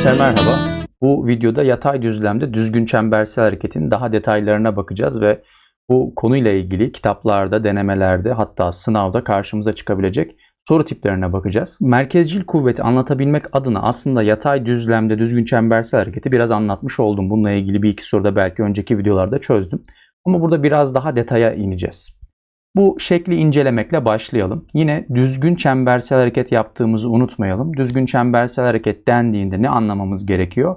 Gençler merhaba. Bu videoda yatay düzlemde düzgün çembersel hareketin daha detaylarına bakacağız ve bu konuyla ilgili kitaplarda, denemelerde hatta sınavda karşımıza çıkabilecek soru tiplerine bakacağız. Merkezcil kuvveti anlatabilmek adına aslında yatay düzlemde düzgün çembersel hareketi biraz anlatmış oldum. Bununla ilgili bir iki soruda belki önceki videolarda çözdüm. Ama burada biraz daha detaya ineceğiz. Bu şekli incelemekle başlayalım. Yine düzgün çembersel hareket yaptığımızı unutmayalım. Düzgün çembersel hareket dendiğinde ne anlamamız gerekiyor?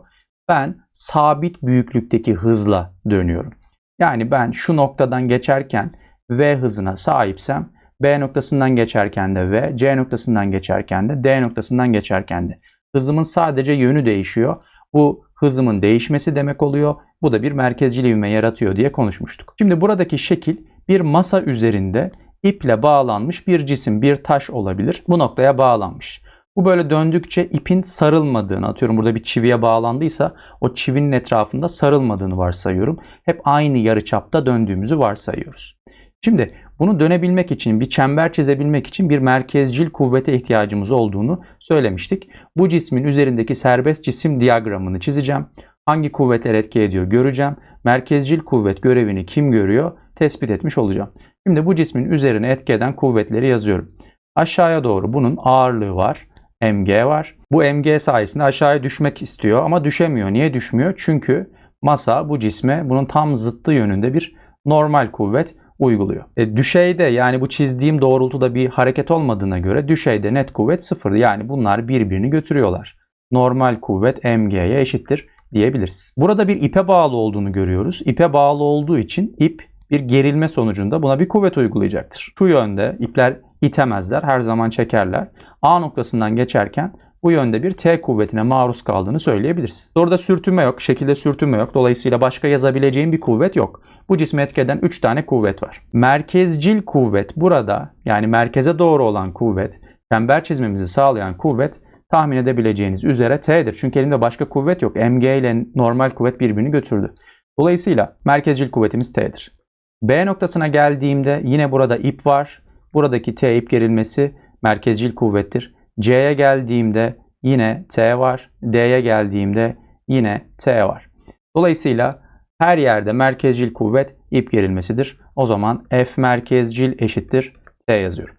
Ben sabit büyüklükteki hızla dönüyorum. Yani ben şu noktadan geçerken v hızına sahipsem B noktasından geçerken de V, C noktasından geçerken de D noktasından geçerken de hızımın sadece yönü değişiyor. Bu hızımın değişmesi demek oluyor. Bu da bir merkezcil ivme yaratıyor diye konuşmuştuk. Şimdi buradaki şekil bir masa üzerinde iple bağlanmış bir cisim, bir taş olabilir. Bu noktaya bağlanmış. Bu böyle döndükçe ipin sarılmadığını atıyorum burada bir çiviye bağlandıysa o çivinin etrafında sarılmadığını varsayıyorum. Hep aynı yarıçapta döndüğümüzü varsayıyoruz. Şimdi bunu dönebilmek için, bir çember çizebilmek için bir merkezcil kuvvete ihtiyacımız olduğunu söylemiştik. Bu cismin üzerindeki serbest cisim diyagramını çizeceğim. Hangi kuvvetler etki ediyor göreceğim. Merkezcil kuvvet görevini kim görüyor tespit etmiş olacağım. Şimdi bu cismin üzerine etki eden kuvvetleri yazıyorum. Aşağıya doğru bunun ağırlığı var. mg var. Bu mg sayesinde aşağıya düşmek istiyor ama düşemiyor. Niye düşmüyor? Çünkü masa bu cisme bunun tam zıttı yönünde bir normal kuvvet uyguluyor. E, düşeyde yani bu çizdiğim doğrultuda bir hareket olmadığına göre düşeyde net kuvvet sıfır. Yani bunlar birbirini götürüyorlar. Normal kuvvet mg'ye eşittir diyebiliriz. Burada bir ipe bağlı olduğunu görüyoruz. İpe bağlı olduğu için ip bir gerilme sonucunda buna bir kuvvet uygulayacaktır. Şu yönde ipler itemezler, her zaman çekerler. A noktasından geçerken bu yönde bir T kuvvetine maruz kaldığını söyleyebiliriz. Orada sürtünme yok, şekilde sürtünme yok. Dolayısıyla başka yazabileceğim bir kuvvet yok. Bu cismi etkeden 3 tane kuvvet var. Merkezcil kuvvet burada yani merkeze doğru olan kuvvet, çember çizmemizi sağlayan kuvvet tahmin edebileceğiniz üzere T'dir. Çünkü elimde başka kuvvet yok. Mg ile normal kuvvet birbirini götürdü. Dolayısıyla merkezcil kuvvetimiz T'dir. B noktasına geldiğimde yine burada ip var. Buradaki T ip gerilmesi merkezcil kuvvettir. C'ye geldiğimde yine T var. D'ye geldiğimde yine T var. Dolayısıyla her yerde merkezcil kuvvet ip gerilmesidir. O zaman F merkezcil eşittir T yazıyorum.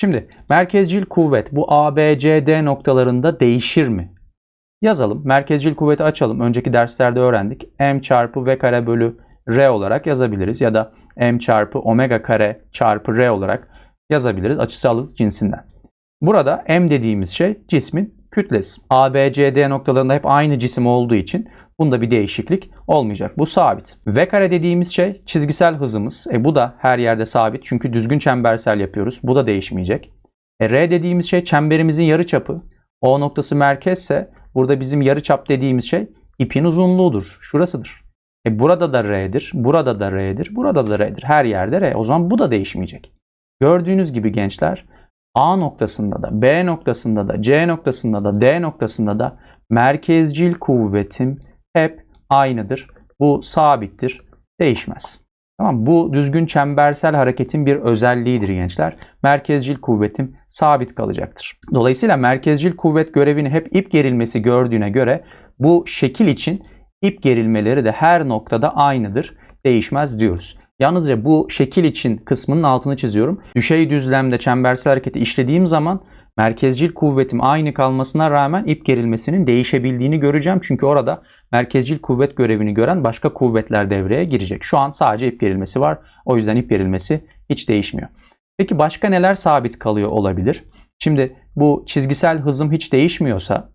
Şimdi merkezcil kuvvet bu A, B, C, D noktalarında değişir mi? Yazalım. Merkezcil kuvveti açalım. Önceki derslerde öğrendik. M çarpı V kare bölü R olarak yazabiliriz. Ya da M çarpı omega kare çarpı R olarak yazabiliriz. Açısal hız cinsinden. Burada M dediğimiz şey cismin kütlesi. A, B, C, D noktalarında hep aynı cisim olduğu için bunda bir değişiklik olmayacak. Bu sabit. V kare dediğimiz şey çizgisel hızımız. E bu da her yerde sabit çünkü düzgün çembersel yapıyoruz. Bu da değişmeyecek. E, R dediğimiz şey çemberimizin yarıçapı. O noktası merkezse burada bizim yarıçap dediğimiz şey ipin uzunluğudur. Şurasıdır. E burada da R'dir, burada da R'dir, burada da R'dir. Her yerde R. O zaman bu da değişmeyecek. Gördüğünüz gibi gençler A noktasında da, B noktasında da, C noktasında da, D noktasında da merkezcil kuvvetim hep aynıdır. Bu sabittir, değişmez. Tamam Bu düzgün çembersel hareketin bir özelliğidir gençler. Merkezcil kuvvetim sabit kalacaktır. Dolayısıyla merkezcil kuvvet görevini hep ip gerilmesi gördüğüne göre bu şekil için ip gerilmeleri de her noktada aynıdır, değişmez diyoruz. Yalnızca bu şekil için kısmının altını çiziyorum. Düşey düzlemde çembersel hareketi işlediğim zaman merkezcil kuvvetim aynı kalmasına rağmen ip gerilmesinin değişebildiğini göreceğim. Çünkü orada merkezcil kuvvet görevini gören başka kuvvetler devreye girecek. Şu an sadece ip gerilmesi var. O yüzden ip gerilmesi hiç değişmiyor. Peki başka neler sabit kalıyor olabilir? Şimdi bu çizgisel hızım hiç değişmiyorsa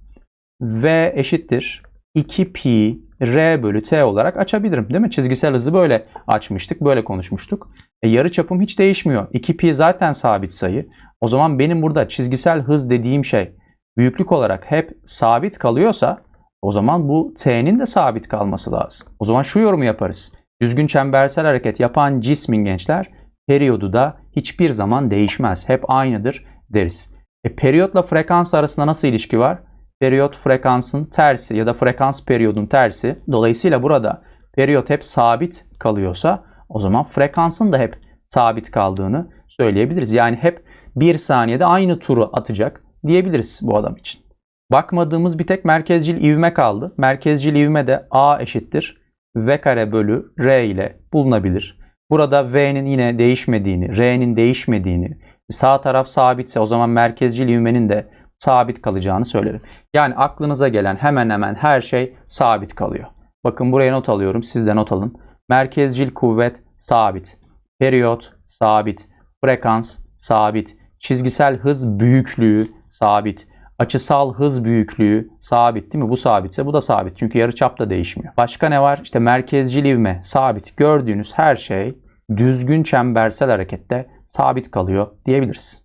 V eşittir 2 pi R bölü T olarak açabilirim değil mi? Çizgisel hızı böyle açmıştık, böyle konuşmuştuk. E, yarı çapım hiç değişmiyor. 2 pi zaten sabit sayı. O zaman benim burada çizgisel hız dediğim şey büyüklük olarak hep sabit kalıyorsa o zaman bu T'nin de sabit kalması lazım. O zaman şu yorumu yaparız. Düzgün çembersel hareket yapan cismin gençler periyodu da hiçbir zaman değişmez. Hep aynıdır deriz. E, periyotla frekans arasında nasıl ilişki var? Periyot frekansın tersi ya da frekans periyodun tersi. Dolayısıyla burada periyot hep sabit kalıyorsa o zaman frekansın da hep sabit kaldığını söyleyebiliriz. Yani hep bir saniyede aynı turu atacak diyebiliriz bu adam için. Bakmadığımız bir tek merkezcil ivme kaldı. Merkezcil ivme de A eşittir V kare bölü R ile bulunabilir. Burada V'nin yine değişmediğini, R'nin değişmediğini, sağ taraf sabitse o zaman merkezcil ivmenin de sabit kalacağını söylerim. Yani aklınıza gelen hemen hemen her şey sabit kalıyor. Bakın buraya not alıyorum. Siz de not alın. Merkezcil kuvvet sabit. Periyot sabit. Frekans sabit. Çizgisel hız büyüklüğü sabit. Açısal hız büyüklüğü sabit değil mi? Bu sabitse bu da sabit. Çünkü yarıçap da değişmiyor. Başka ne var? İşte merkezcil ivme sabit. Gördüğünüz her şey düzgün çembersel harekette sabit kalıyor diyebiliriz.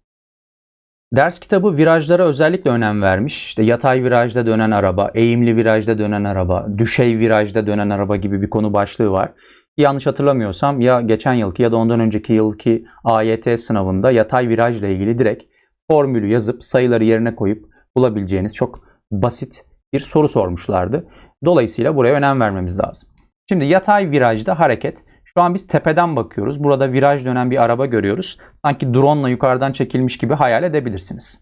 Ders kitabı virajlara özellikle önem vermiş. İşte yatay virajda dönen araba, eğimli virajda dönen araba, düşey virajda dönen araba gibi bir konu başlığı var. Yanlış hatırlamıyorsam ya geçen yılki ya da ondan önceki yılki AYT sınavında yatay virajla ilgili direkt formülü yazıp sayıları yerine koyup bulabileceğiniz çok basit bir soru sormuşlardı. Dolayısıyla buraya önem vermemiz lazım. Şimdi yatay virajda hareket. Şu an biz tepeden bakıyoruz. Burada viraj dönen bir araba görüyoruz. Sanki drone ile yukarıdan çekilmiş gibi hayal edebilirsiniz.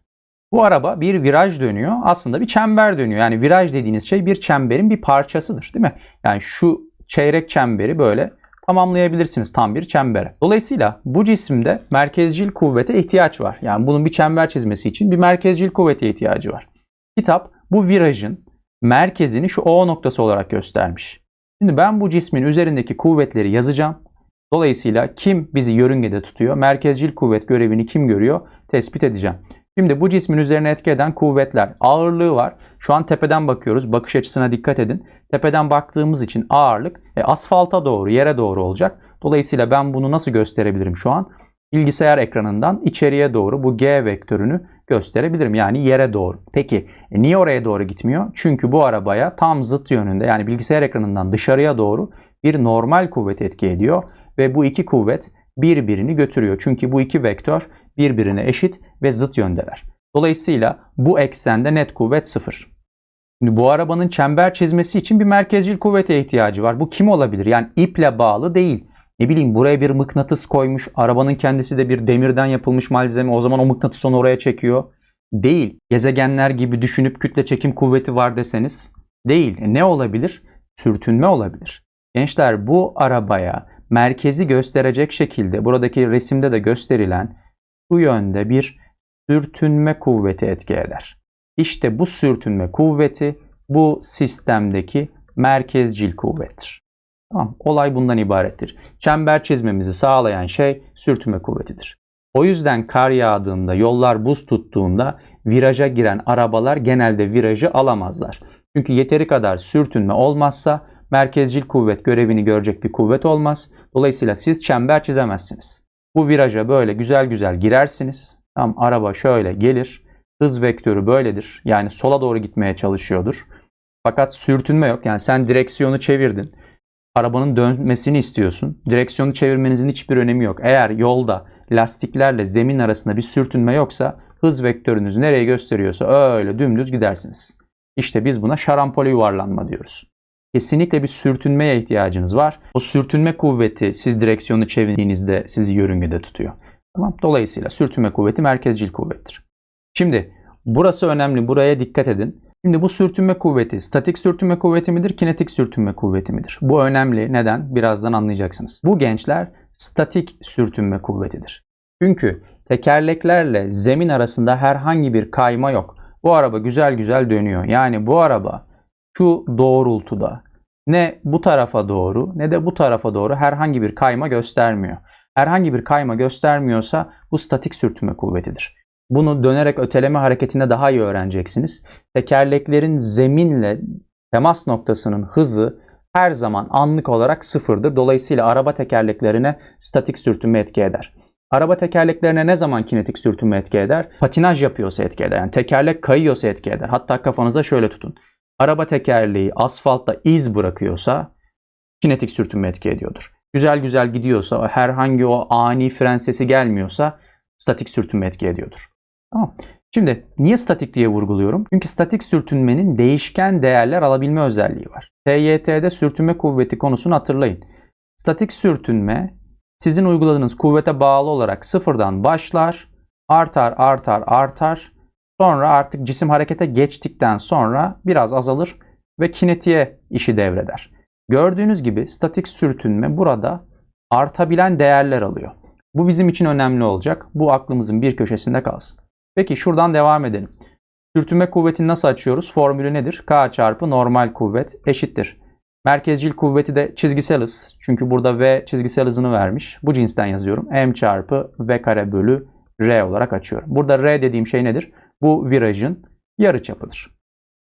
Bu araba bir viraj dönüyor. Aslında bir çember dönüyor. Yani viraj dediğiniz şey bir çemberin bir parçasıdır değil mi? Yani şu çeyrek çemberi böyle tamamlayabilirsiniz tam bir çembere. Dolayısıyla bu cisimde merkezcil kuvvete ihtiyaç var. Yani bunun bir çember çizmesi için bir merkezcil kuvvete ihtiyacı var. Kitap bu virajın merkezini şu O noktası olarak göstermiş. Şimdi ben bu cismin üzerindeki kuvvetleri yazacağım. Dolayısıyla kim bizi yörüngede tutuyor? Merkezcil kuvvet görevini kim görüyor? Tespit edeceğim. Şimdi bu cismin üzerine etki eden kuvvetler ağırlığı var. Şu an tepeden bakıyoruz. Bakış açısına dikkat edin. Tepeden baktığımız için ağırlık e, asfalta doğru, yere doğru olacak. Dolayısıyla ben bunu nasıl gösterebilirim şu an? Bilgisayar ekranından içeriye doğru bu G vektörünü gösterebilirim. Yani yere doğru. Peki e, niye oraya doğru gitmiyor? Çünkü bu arabaya tam zıt yönünde yani bilgisayar ekranından dışarıya doğru bir normal kuvvet etki ediyor. Ve bu iki kuvvet birbirini götürüyor. Çünkü bu iki vektör birbirine eşit ve zıt yöndeler. Dolayısıyla bu eksende net kuvvet sıfır. Şimdi bu arabanın çember çizmesi için bir merkezcil kuvvete ihtiyacı var. Bu kim olabilir? Yani iple bağlı değil. Ne bileyim buraya bir mıknatıs koymuş. Arabanın kendisi de bir demirden yapılmış malzeme. O zaman o mıknatıs onu oraya çekiyor. Değil. Gezegenler gibi düşünüp kütle çekim kuvveti var deseniz. Değil. E ne olabilir? Sürtünme olabilir. Gençler bu arabaya merkezi gösterecek şekilde buradaki resimde de gösterilen bu yönde bir sürtünme kuvveti etki eder. İşte bu sürtünme kuvveti bu sistemdeki merkezcil kuvvettir. Tamam, olay bundan ibarettir. Çember çizmemizi sağlayan şey sürtünme kuvvetidir. O yüzden kar yağdığında, yollar buz tuttuğunda viraja giren arabalar genelde virajı alamazlar. Çünkü yeteri kadar sürtünme olmazsa merkezcil kuvvet görevini görecek bir kuvvet olmaz. Dolayısıyla siz çember çizemezsiniz. Bu viraja böyle güzel güzel girersiniz. Tam araba şöyle gelir. Hız vektörü böyledir. Yani sola doğru gitmeye çalışıyordur. Fakat sürtünme yok. Yani sen direksiyonu çevirdin. Arabanın dönmesini istiyorsun. Direksiyonu çevirmenizin hiçbir önemi yok. Eğer yolda lastiklerle zemin arasında bir sürtünme yoksa hız vektörünüz nereye gösteriyorsa öyle dümdüz gidersiniz. İşte biz buna şarampole yuvarlanma diyoruz. Kesinlikle bir sürtünmeye ihtiyacınız var. O sürtünme kuvveti siz direksiyonu çevirdiğinizde sizi yörüngede tutuyor. Tamam. Dolayısıyla sürtünme kuvveti merkezcil kuvvettir. Şimdi burası önemli. Buraya dikkat edin. Şimdi bu sürtünme kuvveti statik sürtünme kuvveti midir, kinetik sürtünme kuvveti midir? Bu önemli. Neden? Birazdan anlayacaksınız. Bu gençler statik sürtünme kuvvetidir. Çünkü tekerleklerle zemin arasında herhangi bir kayma yok. Bu araba güzel güzel dönüyor. Yani bu araba şu doğrultuda ne bu tarafa doğru ne de bu tarafa doğru herhangi bir kayma göstermiyor. Herhangi bir kayma göstermiyorsa bu statik sürtünme kuvvetidir. Bunu dönerek öteleme hareketinde daha iyi öğreneceksiniz. Tekerleklerin zeminle temas noktasının hızı her zaman anlık olarak sıfırdır. Dolayısıyla araba tekerleklerine statik sürtünme etki eder. Araba tekerleklerine ne zaman kinetik sürtünme etki eder? Patinaj yapıyorsa etki eder. Yani tekerlek kayıyorsa etki eder. Hatta kafanıza şöyle tutun. Araba tekerleği asfaltta iz bırakıyorsa kinetik sürtünme etki ediyordur. Güzel güzel gidiyorsa, herhangi o ani fren sesi gelmiyorsa statik sürtünme etki ediyordur. Tamam. Şimdi niye statik diye vurguluyorum? Çünkü statik sürtünmenin değişken değerler alabilme özelliği var. TYT'de sürtünme kuvveti konusunu hatırlayın. Statik sürtünme sizin uyguladığınız kuvvete bağlı olarak sıfırdan başlar, artar, artar, artar Sonra artık cisim harekete geçtikten sonra biraz azalır ve kinetiğe işi devreder. Gördüğünüz gibi statik sürtünme burada artabilen değerler alıyor. Bu bizim için önemli olacak. Bu aklımızın bir köşesinde kalsın. Peki şuradan devam edelim. Sürtünme kuvvetini nasıl açıyoruz? Formülü nedir? K çarpı normal kuvvet eşittir. Merkezcil kuvveti de çizgisel hız. Çünkü burada V çizgisel hızını vermiş. Bu cinsten yazıyorum. M çarpı V kare bölü R olarak açıyorum. Burada R dediğim şey nedir? Bu virajın yarıçapıdır.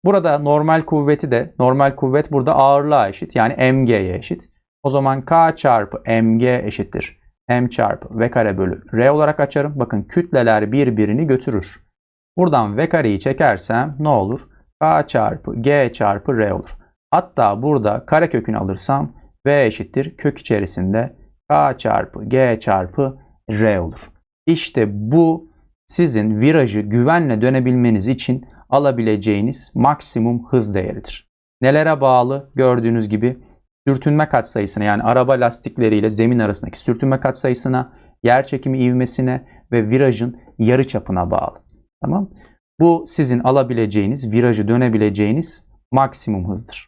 Burada normal kuvveti de normal kuvvet burada ağırlığa eşit. Yani mg'ye eşit. O zaman K çarpı mg eşittir. M çarpı V kare bölü R olarak açarım. Bakın kütleler birbirini götürür. Buradan V kareyi çekersem ne olur? K çarpı G çarpı R olur. Hatta burada kare kökünü alırsam V eşittir kök içerisinde K çarpı G çarpı R olur. İşte bu sizin virajı güvenle dönebilmeniz için alabileceğiniz maksimum hız değeridir. Nelere bağlı? Gördüğünüz gibi sürtünme katsayısına yani araba lastikleriyle zemin arasındaki sürtünme katsayısına, yer çekimi ivmesine ve virajın yarı çapına bağlı. Tamam? Bu sizin alabileceğiniz, virajı dönebileceğiniz maksimum hızdır.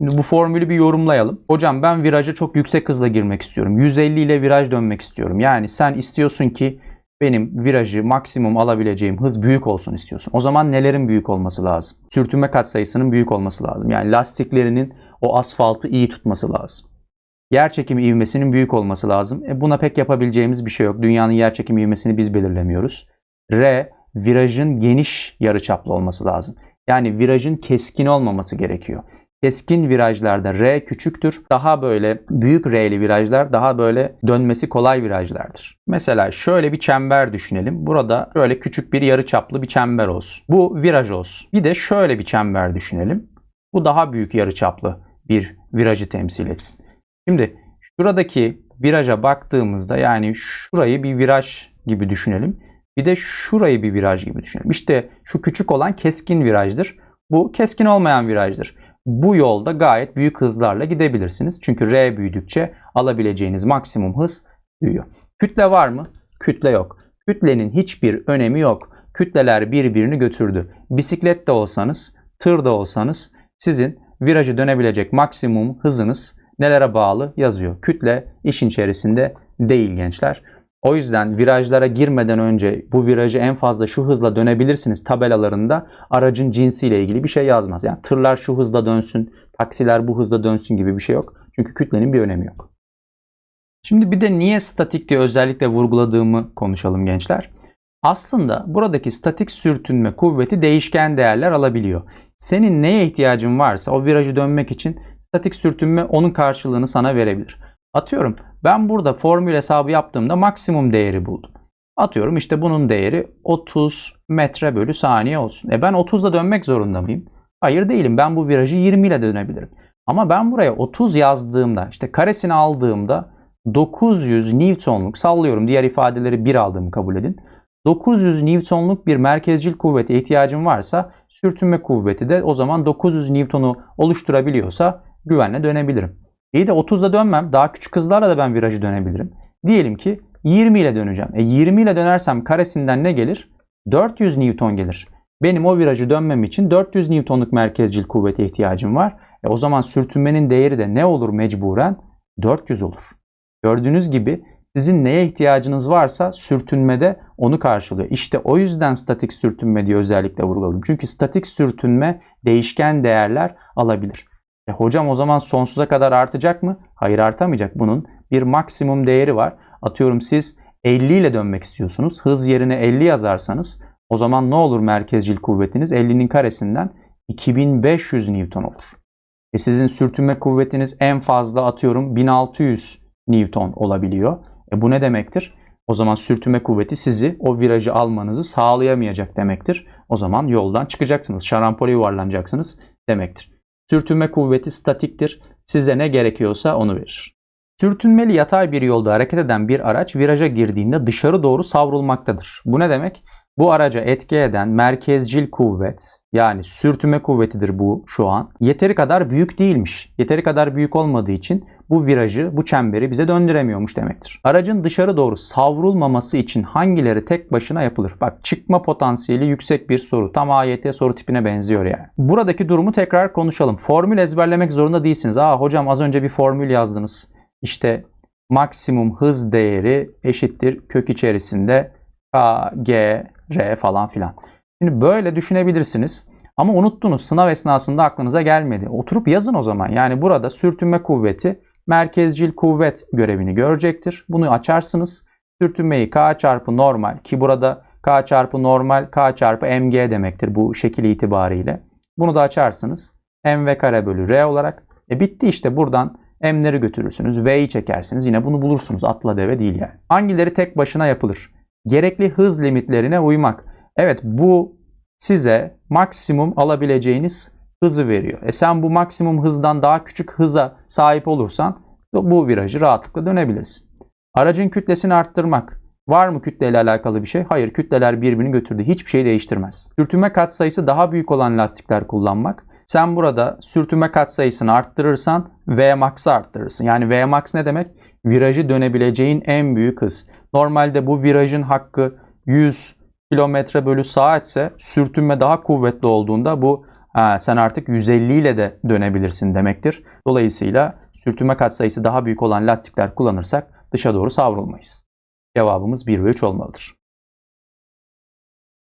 Şimdi bu formülü bir yorumlayalım. Hocam ben viraja çok yüksek hızla girmek istiyorum. 150 ile viraj dönmek istiyorum. Yani sen istiyorsun ki benim virajı maksimum alabileceğim hız büyük olsun istiyorsun. O zaman nelerin büyük olması lazım? Sürtünme katsayısının büyük olması lazım. Yani lastiklerinin o asfaltı iyi tutması lazım. Yer çekimi ivmesinin büyük olması lazım. E buna pek yapabileceğimiz bir şey yok. Dünyanın yer çekimi ivmesini biz belirlemiyoruz. R, virajın geniş yarıçaplı olması lazım. Yani virajın keskin olmaması gerekiyor. Keskin virajlarda R küçüktür. Daha böyle büyük R'li virajlar daha böyle dönmesi kolay virajlardır. Mesela şöyle bir çember düşünelim. Burada böyle küçük bir yarıçaplı bir çember olsun. Bu viraj olsun. Bir de şöyle bir çember düşünelim. Bu daha büyük yarıçaplı bir virajı temsil etsin. Şimdi şuradaki viraja baktığımızda yani şurayı bir viraj gibi düşünelim. Bir de şurayı bir viraj gibi düşünelim. İşte şu küçük olan keskin virajdır. Bu keskin olmayan virajdır. Bu yolda gayet büyük hızlarla gidebilirsiniz. Çünkü R büyüdükçe alabileceğiniz maksimum hız büyüyor. Kütle var mı? Kütle yok. Kütlenin hiçbir önemi yok. Kütleler birbirini götürdü. Bisiklette olsanız, tırda olsanız sizin virajı dönebilecek maksimum hızınız nelere bağlı yazıyor. Kütle işin içerisinde değil gençler. O yüzden virajlara girmeden önce bu virajı en fazla şu hızla dönebilirsiniz tabelalarında aracın cinsiyle ilgili bir şey yazmaz. Yani tırlar şu hızla dönsün, taksiler bu hızla dönsün gibi bir şey yok. Çünkü kütlenin bir önemi yok. Şimdi bir de niye statik diye özellikle vurguladığımı konuşalım gençler. Aslında buradaki statik sürtünme kuvveti değişken değerler alabiliyor. Senin neye ihtiyacın varsa o virajı dönmek için statik sürtünme onun karşılığını sana verebilir. Atıyorum ben burada formül hesabı yaptığımda maksimum değeri buldum. Atıyorum işte bunun değeri 30 metre bölü saniye olsun. E ben 30'da dönmek zorunda mıyım? Hayır değilim. Ben bu virajı 20 ile dönebilirim. Ama ben buraya 30 yazdığımda işte karesini aldığımda 900 Newton'luk sallıyorum diğer ifadeleri 1 aldığımı kabul edin. 900 Newton'luk bir merkezcil kuvvete ihtiyacım varsa sürtünme kuvveti de o zaman 900 Newton'u oluşturabiliyorsa güvenle dönebilirim. İyi de 30'da dönmem. Daha küçük hızlarla da ben virajı dönebilirim. Diyelim ki 20 ile döneceğim. E 20 ile dönersem karesinden ne gelir? 400 Newton gelir. Benim o virajı dönmem için 400 Newton'luk merkezcil kuvvete ihtiyacım var. E o zaman sürtünmenin değeri de ne olur mecburen? 400 olur. Gördüğünüz gibi sizin neye ihtiyacınız varsa sürtünmede onu karşılıyor. İşte o yüzden statik sürtünme diye özellikle vurguladım. Çünkü statik sürtünme değişken değerler alabilir. E hocam o zaman sonsuza kadar artacak mı? Hayır artamayacak. Bunun bir maksimum değeri var. Atıyorum siz 50 ile dönmek istiyorsunuz. Hız yerine 50 yazarsanız o zaman ne olur merkezcil kuvvetiniz? 50'nin karesinden 2500 Newton olur. E sizin sürtünme kuvvetiniz en fazla atıyorum 1600 Newton olabiliyor. E bu ne demektir? O zaman sürtünme kuvveti sizi o virajı almanızı sağlayamayacak demektir. O zaman yoldan çıkacaksınız. Şarampole yuvarlanacaksınız demektir. Sürtünme kuvveti statiktir. Size ne gerekiyorsa onu verir. Sürtünmeli yatay bir yolda hareket eden bir araç viraja girdiğinde dışarı doğru savrulmaktadır. Bu ne demek? Bu araca etki eden merkezcil kuvvet yani sürtünme kuvvetidir bu şu an. Yeteri kadar büyük değilmiş. Yeteri kadar büyük olmadığı için bu virajı, bu çemberi bize döndüremiyormuş demektir. Aracın dışarı doğru savrulmaması için hangileri tek başına yapılır? Bak çıkma potansiyeli yüksek bir soru. Tam AYT soru tipine benziyor yani. Buradaki durumu tekrar konuşalım. Formül ezberlemek zorunda değilsiniz. Aa hocam az önce bir formül yazdınız. İşte maksimum hız değeri eşittir kök içerisinde K, G, R falan filan. Şimdi böyle düşünebilirsiniz. Ama unuttunuz sınav esnasında aklınıza gelmedi. Oturup yazın o zaman. Yani burada sürtünme kuvveti merkezcil kuvvet görevini görecektir. Bunu açarsınız. Sürtünmeyi K çarpı normal ki burada K çarpı normal K çarpı mg demektir bu şekil itibariyle. Bunu da açarsınız. mv kare bölü r olarak. E bitti işte buradan m'leri götürürsünüz. V'yi çekersiniz. Yine bunu bulursunuz. Atla deve değil yani. Hangileri tek başına yapılır? Gerekli hız limitlerine uymak. Evet bu size maksimum alabileceğiniz hızı veriyor. E sen bu maksimum hızdan daha küçük hıza sahip olursan bu virajı rahatlıkla dönebilirsin. Aracın kütlesini arttırmak. Var mı kütleyle alakalı bir şey? Hayır, kütleler birbirini götürdü. Hiçbir şey değiştirmez. Sürtünme katsayısı daha büyük olan lastikler kullanmak. Sen burada sürtünme katsayısını arttırırsan Vmax'ı arttırırsın. Yani Vmax ne demek? Virajı dönebileceğin en büyük hız. Normalde bu virajın hakkı 100 kilometre bölü saatse sürtünme daha kuvvetli olduğunda bu sen artık 150 ile de dönebilirsin demektir. Dolayısıyla sürtünme katsayısı daha büyük olan lastikler kullanırsak dışa doğru savrulmayız. Cevabımız 1 ve 3 olmalıdır.